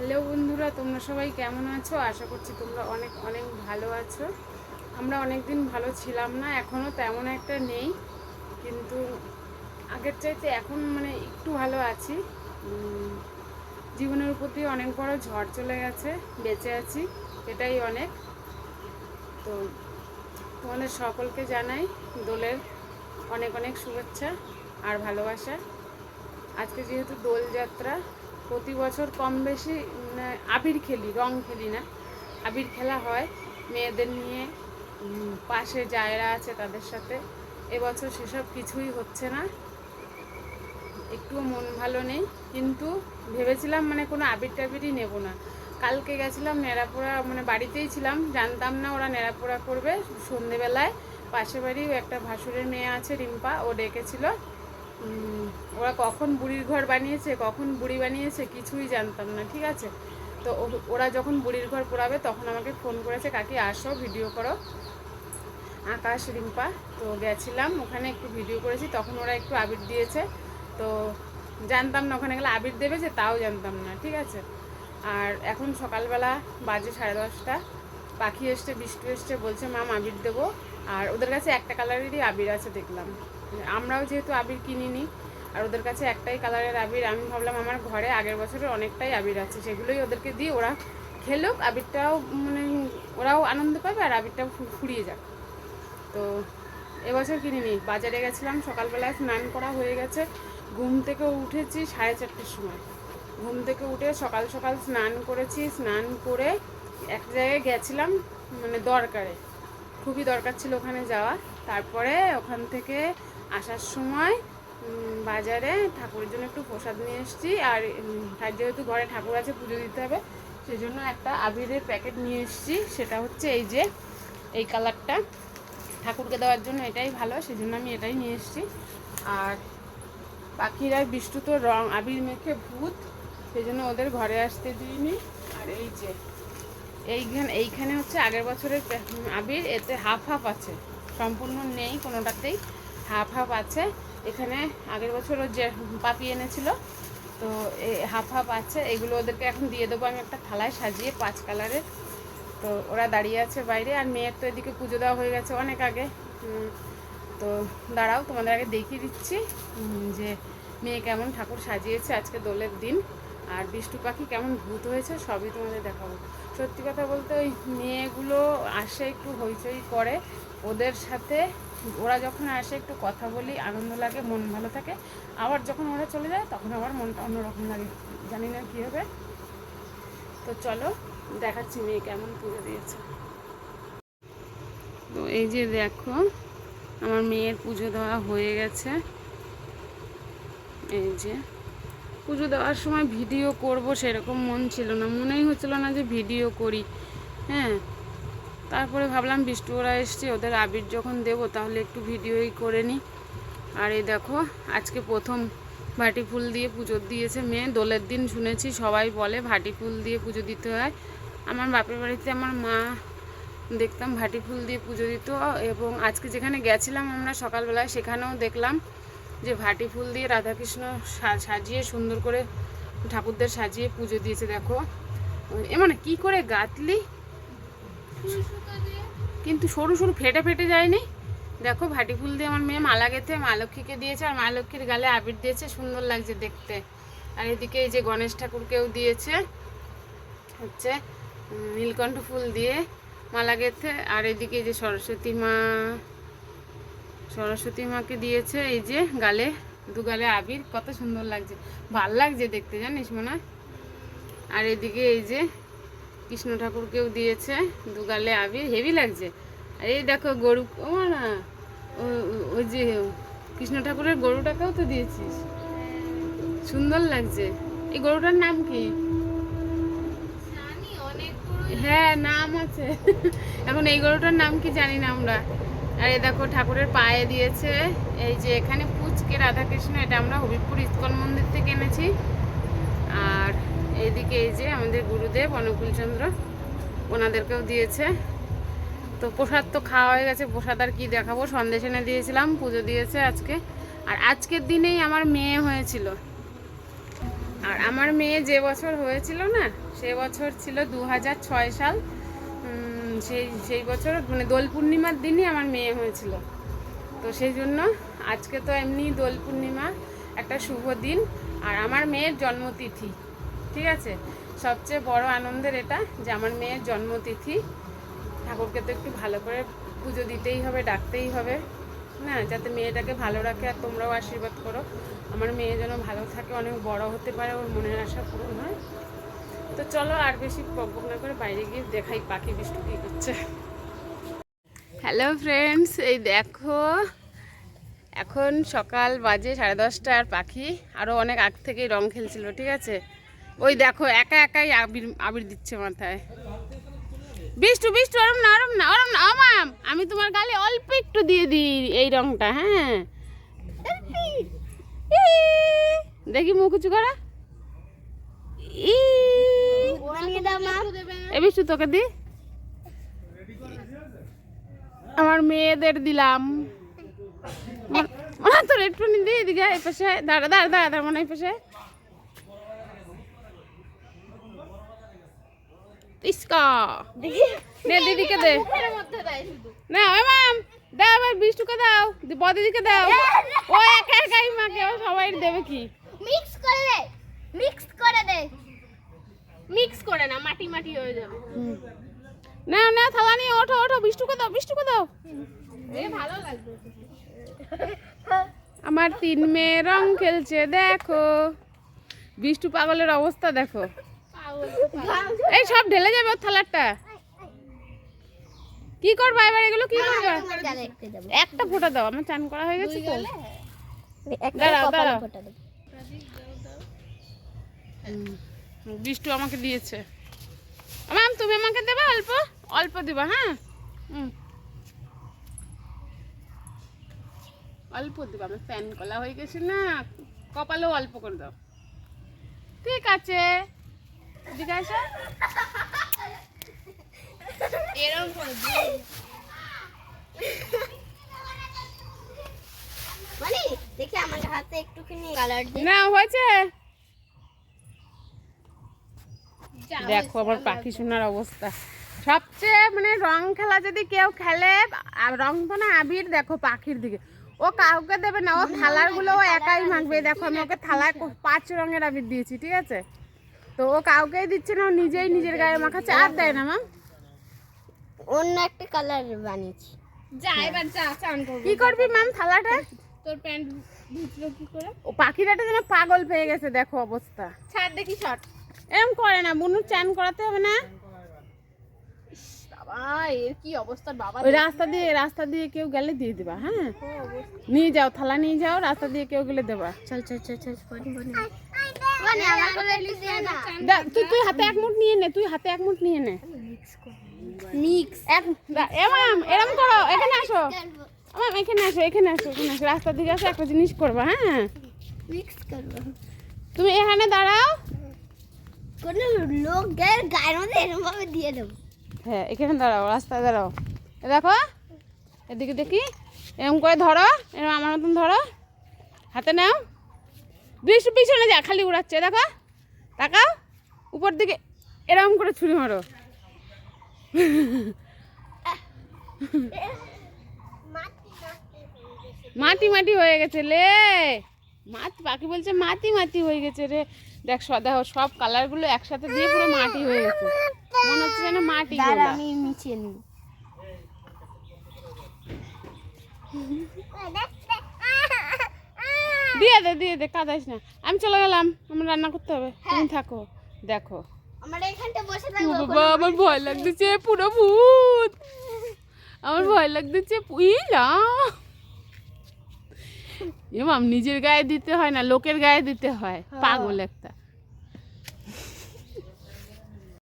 Hello বন্ধুরা, তোমরা সবাই কেমন আছো? আশা করছি তোমরা অনেক অনেক ভালো আছো। আমরা অনেক দিন ভালো ছিলাম না এখনও তেমন একটা নেই। কিন্তু আগের চাইতে এখন মানে একটু ভালো আছি। জীবনের দিয়ে অনেক বড় ঝড় চলে গেছে, বেঁচে আছি, এটাই অনেক। তো তোমাদের সকলকে জানাই দোলের অনেক অনেক শুভেচ্ছা আর ভালোবাসা। আজকে যেহেতু দোলযাত্রা প্রতি বছর কম বেশি মানে আবির খেলি, রং খেলি না। আবির খেলা হয়, মেয়েদের নিয়ে পাশে যায়রা আছে তাদের সাথে। এবছর সেসব কিছুই হচ্ছে না। একটুও মন ভালো নেই, কিন্তু ভেবেছিলাম মানে কোনো আবির টাবিরই নেব না। কালকে গেছিলাম নেড়াপোড়া মানে বাড়িতেই ছিলাম, জানতাম না ওরা নেড়াপোড়া করবে। সন্ধেবেলায় পাশে বাড়ি একটা ভাসুরের মেয়ে আছে, রিম্পা, ও ডেকেছিল। ওরা কখন বুড়ির ঘর বানিয়েছে, কখন বুড়ি বানিয়েছে কিছুই জানতাম না, ঠিক আছে? তো ওরা যখন বুড়ির ঘর পোড়াবে, তখন আমাকে ফোন করেছে, কাকি, আসো, ভিডিও করো। আকাশ, রিম্পা, তো গেছিলাম, ওখানে একটু ভিডিও করেছি, তখন ওরা একটু আবির দিয়েছে। তো জানতাম না ওখানে গেলে আবির দেবে যে, তাও জানতাম না, ঠিক আছে? আর এখন সকালবেলা বাজে সাড়ে দশটা, পাখি এসছে, বৃষ্টি এসছে, বলছে, মাম, আবির দেবো। আর ওদের কাছে একটা কালারেরই আবির আছে, দেখলাম। আমরাও যেহেতু আবির কিনিনি, আর ওদের কাছে একটাই কালারের আবির, আমি ভাবলাম আমার ঘরে আগের বছরের অনেকটাই আবির আছে, সেগুলোই ওদেরকে দিই ওরা খেলুক, আবিরটাও মানে ওরাও আনন্দ পাবে আর আবিরটাও ফুরিয়ে যাক। তো এবছর কিনিনি, বাজারে গেছিলাম, সকালবেলায় স্নান করা হয়ে গেছে, ঘুম থেকে উঠেছি সাড়ে চারটের সময়। ঘুম থেকে উঠে সকাল সকাল স্নান করেছি, স্নান করে এক জায়গায় গেছিলাম মানে দরকারে, খুবই দরকার ছিল ওখানে যাওয়া তারপরে ওখান থেকে আসার সময় বাজারে ঠাকুরের জন্য একটু প্রসাদ নিয়ে এসেছি। আর তার যেহেতু ঘরে ঠাকুর আছে, পুজো দিতে হবে সেই জন্য একটা আবিরের প্যাকেট নিয়ে এসেছি। সেটা হচ্ছে এই যে, এই কালারটা। ঠাকুরকে দেওয়ার জন্য এটাই ভালো সেই জন্য আমি এটাই নিয়ে এসেছি। আর পাখিরা বিষ্টু তো রং, আবির মেখে ভূত সেই জন্য ওদের ঘরে আসতে দিইনি। আর এই যে, এইখানে এইখানে হচ্ছে আগের বছরের আবির, এতে হাফ হাফ আছে। সম্পূর্ণ নেই, কোনোটাতেই। হাফ হাফ আছে। এখানে আগের বছর ও যে পাপি এনেছিল, তো হাফ হাফ আছে। এগুলো ওদেরকে এখন দিয়ে দেবো। আমি একটা থালায় সাজিয়ে পাঁচ কালারের তো ওরা দাঁড়িয়ে আছে বাইরে। আর মেয়ের তো এদিকে পুজো দেওয়া হয়ে গেছে অনেক আগে। তো দাঁড়াও, তোমাদের আগে দেখিয়ে দিচ্ছি যে মেয়ে কেমন ঠাকুর সাজিয়েছে আজকে দোলের দিন। আর বিষ্টু পাখি কেমন ভূত হয়েছে সবই তোমাদের দেখাবো। সত্যি কথা বলতে ওই মেয়েগুলো আসে একটু হইচই করে। ওদের সাথে ওরা যখন আসে, একটু কথা বলি, আনন্দ লাগে, মন ভালো থাকে। আবার যখন ওরা চলে যায়, তখন আবার মনটা অন্যরকম লাগে। জানি না কী হবে। তো চলো, দেখাচ্ছি মেয়ে কেমন পুজো দিয়েছে। তো এই যে দেখো, আমার মেয়ের পুজো দেওয়া হয়ে গেছে। এই যে, পুজো দেওয়ার সময় ভিডিও করব সেরকম মন ছিল না। মনেই হচ্ছিল না যে ভিডিও করি। হ্যাঁ তারপরে ভাবলাম বিষ্টু ওরা এসছে, ওদের আবির যখন দেবো তাহলে একটু ভিডিওই করে নিই। আর এই দেখো, আজকে প্রথম ভাটি ফুল দিয়ে পুজো দিয়েছে মেয়ে। দোলের দিন শুনেছি সবাই বলে ভাটি ফুল দিয়ে পুজো দিতে হয়। আমার বাপের বাড়িতে আমার মা, দেখতাম ভাটি ফুল দিয়ে পুজো দিত। এবং আজকে যেখানে গেছিলাম আমরা সকালবেলায় সেখানেও দেখলাম যে ভাটি ফুল দিয়ে রাধাকৃষ্ণ সাজিয়ে সুন্দর করে ঠাকুরদের সাজিয়ে পুজো দিয়েছে, দেখো। এ মানে কি করে গাঁথলি? কিন্তু সরু সরু ফেটে ফেটে যায়নি। দেখো ভাটি ফুল দিয়ে আমার মেয়ে মালা গেঁথে, মা লক্ষ্মীকে দিয়েছে আর মা লক্ষ্মীর গালে আবির দিয়েছে, সুন্দর লাগছে দেখতে। আর এদিকে এই যে গণেশ ঠাকুরকেও দিয়েছে, হচ্ছে নীলকণ্ঠ ফুল দিয়ে মালা গেঁথে। আর এদিকে যে সরস্বতী মা, সরস্বতী মাকে দিয়েছে এই যে গালে, দু গালে আবির, কত সুন্দর লাগছে। ভালো লাগছে দেখতে জানিস মনে? আর এদিকে এই যে কৃষ্ণ ঠাকুরকেও দিয়েছে দু গালে আবির হেভি লাগছে। আর এই দেখো গরু না ওই যে কৃষ্ণ ঠাকুরের গরুটাকেও তো দিয়েছিস। সুন্দর লাগছে। এই গরুটার নাম কি? হ্যাঁ নাম আছে। এখন এই গরুটার নাম কি জানি না আমরা। আর এই দেখো ঠাকুরের পায়ে দিয়েছে। এই যে এখানে পুচকে রাধাকৃষ্ণ এটা আমরা হবিবপুর ইস্কন মন্দির থেকে এনেছি। এইদিকে এই যে আমাদের গুরুদেব অনুকূলচন্দ্র, ওনাদেরকেও দিয়েছে। তো প্রসাদ তো খাওয়া হয়ে গেছে, প্রসাদ আর কি দেখাবো? সন্দেশ এনে দিয়েছিলাম, পুজো দিয়েছে আজকে। আর আজকের দিনেই আমার মেয়ে হয়েছিল। আর আমার মেয়ে যে বছর হয়েছিল না, সে বছর ছিল দু হাজার ছয় সাল। সেই সেই বছর মানে দোল পূর্ণিমার দিনই আমার মেয়ে হয়েছিল। তো সেই জন্য আজকে তো এমনি দোল পূর্ণিমা, একটা শুভ দিন। আর আমার মেয়ের জন্মতিথি। ঠিক আছে? সবচেয়ে বড় আনন্দের এটা যে আমার মেয়ের জন্মতিথি। ঠাকুরকে তো একটু ভালো করে পুজো দিতেই হবে, ডাকতেই হবে, না? যাতে মেয়েটাকে ভালো রাখে আর তোমরাও আশীর্বাদ করো। আমার মেয়ে যেন ভালো থাকে, অনেক বড় হতে পারে ওর মনের আশা পূরণ হয়। তো চলো আর বেশি বকবক না করে বাইরে গিয়ে দেখাই পাখি বিষ্টু কী করছে। হ্যালো ফ্রেন্ডস এই দেখো, এখন সকাল বাজে সাড়ে দশটা আর পাখি। আরও অনেক আগ থেকেই রং খেলছিল, ঠিক আছে? ওই দেখো, একা একাই আবির আবির দিচ্ছে মাথায়। বিষ্টু বিষ্টু, ওরম না ওরম না ওরম না। আমাম আমি তোমার গালে অল্প একটু দিয়ে দিই এই রংটা হ্যাঁ। দেখি মুখ উঁচু করা। এ বিষ্টু, তোকে দি। আমার মেয়েদের দিলাম। তোর একটু দি এদিকে এই পাশে দাঁড়া দাঁড়া দাঁড়া দাঁড়া, মনে এই পাশে ইস্কা দিদিকে দে। না ওই মাম দাও এবার বিষ্টুকে দাও বদিদিকে দাও। ও একা একাই মাকে ও সবাই দেবে কি? মিক্স করে দে মিক্স করে দে। মিক্স করে না মাটি মাটি হয়ে যাবে। না না থালা নিয়ে ওঠো ওঠো বিষ্টুকে দাও বিষ্টুকে দাও। এ ভালো লাগবে। আমার তিন মেয়ে রং খেলছে দেখো। বিষ্টু পাগলের অবস্থা দেখো। এই সব ঢেলে যাবে ওর থালারটা। কি করবা এবার এগুলো? কি করবা? একটা ফোঁটা দাও আমার চান করা হয়ে গেছে তো। দাঁড়াও, দাঁড়াও। বিষ্টু আমাকে দিয়েছে। ম্যাম তুমি আমাকে দেবা অল্প? অল্প দিবা হ্যাঁ? অল্প দিবা আমার ফ্যান কলা হয়ে গেছে না। কপালেও অল্প করে দাও। ঠিক আছে। এদিকে আসো। এরকম মানে দেখি আমার হাতে একটুখানি কালার না হয়েছে। দেখো আমার পাখি সোনার অবস্থা। সবচেয়ে মানে রং খেলা যদি কেউ খেলে রং তো না আবির দেখো পাখির দিকে। ও কাউকে দেবে না ও থালারগুলো ও একাই মাখবে দেখো আমি ওকে থালায় পাঁচ রঙের আবির দিয়েছি ঠিক আছে? তো ও কাউকেই দিচ্ছে না ও নিজেই নিজের গায়ে মাখাচ্ছে আর দেয় না মা। অন্য একটা কালার বানিয়েছি। যা এবার যা চান করব। কি করবি ম্যাম থালাটা? তোর প্যান্ট ভিজলো কি করে? ও পাখিটাটা যেন পাগল পেয়ে গেছে দেখো অবস্থা। ছাড় দেখি শর্ট এরম করে না বুনুর চান করাতে হবে না। বাবা এর কি অবস্থা বাবা ওই রাস্তা দিয়ে রাস্তা দিয়ে কেউ গেলে দিয়ে দিবা হ্যাঁ? নিয়ে যাও থালা নিয়ে যাও রাস্তা দিয়ে কেউ গেলে দেবা। চল চল চল চল তুই তুই হাতে এক মুঠ নিয়ে নে তুই হাতে এক মুঠ নিয়ে নে। মিক্স এক দা- এরম করো এখানে আসো। মাম এখানে আসো এখানে আসো এখানে আসো। রাস্তা দিকে আসো একটা জিনিস করবা হ্যাঁ? মিক্স করব। তুমি এখানে দাঁড়াও। কোনো লোক গায়ের গায়ের মধ্যে এরকম ভাবে দিয়ে দেবো। হ্যাঁ এখানে দাঁড়াও রাস্তায় দাঁড়াও। দেখো এদিকে দেখি এরকম করে ধরো এরকম আমার মতন ধরো। হাতে নাও। বৃষ্টি পিছনে যা খালি উড়াচ্ছে দেখো। তাকাও উপর দিকে এরকম করে ছুরি মারো। মাটি মাটি হয়ে গেছে লে। মাছ পাখি বলছে মাটি মাটি হয়ে গেছে রে। দেখ স- দেখো সব কালারগুলো একসাথে দিয়ে পুরো মাটি হয়ে গেছে। মনে হচ্ছে যেন মাটি আমি মিশিয়ে নিই। দিয়ে দে দিয়ে দে কাদাইস না। আমি চলে গেলাম আমার রান্না করতে হবে। তুমি থাকো দেখো। আমরা ভয় লাগতেছে পুরো ভূত। আমার ভয় লাগতেছে পুইলা এমাম নিজের গায়ে দিতে হয় না লোকের গায়ে দিতে হয়। পাগল একটা।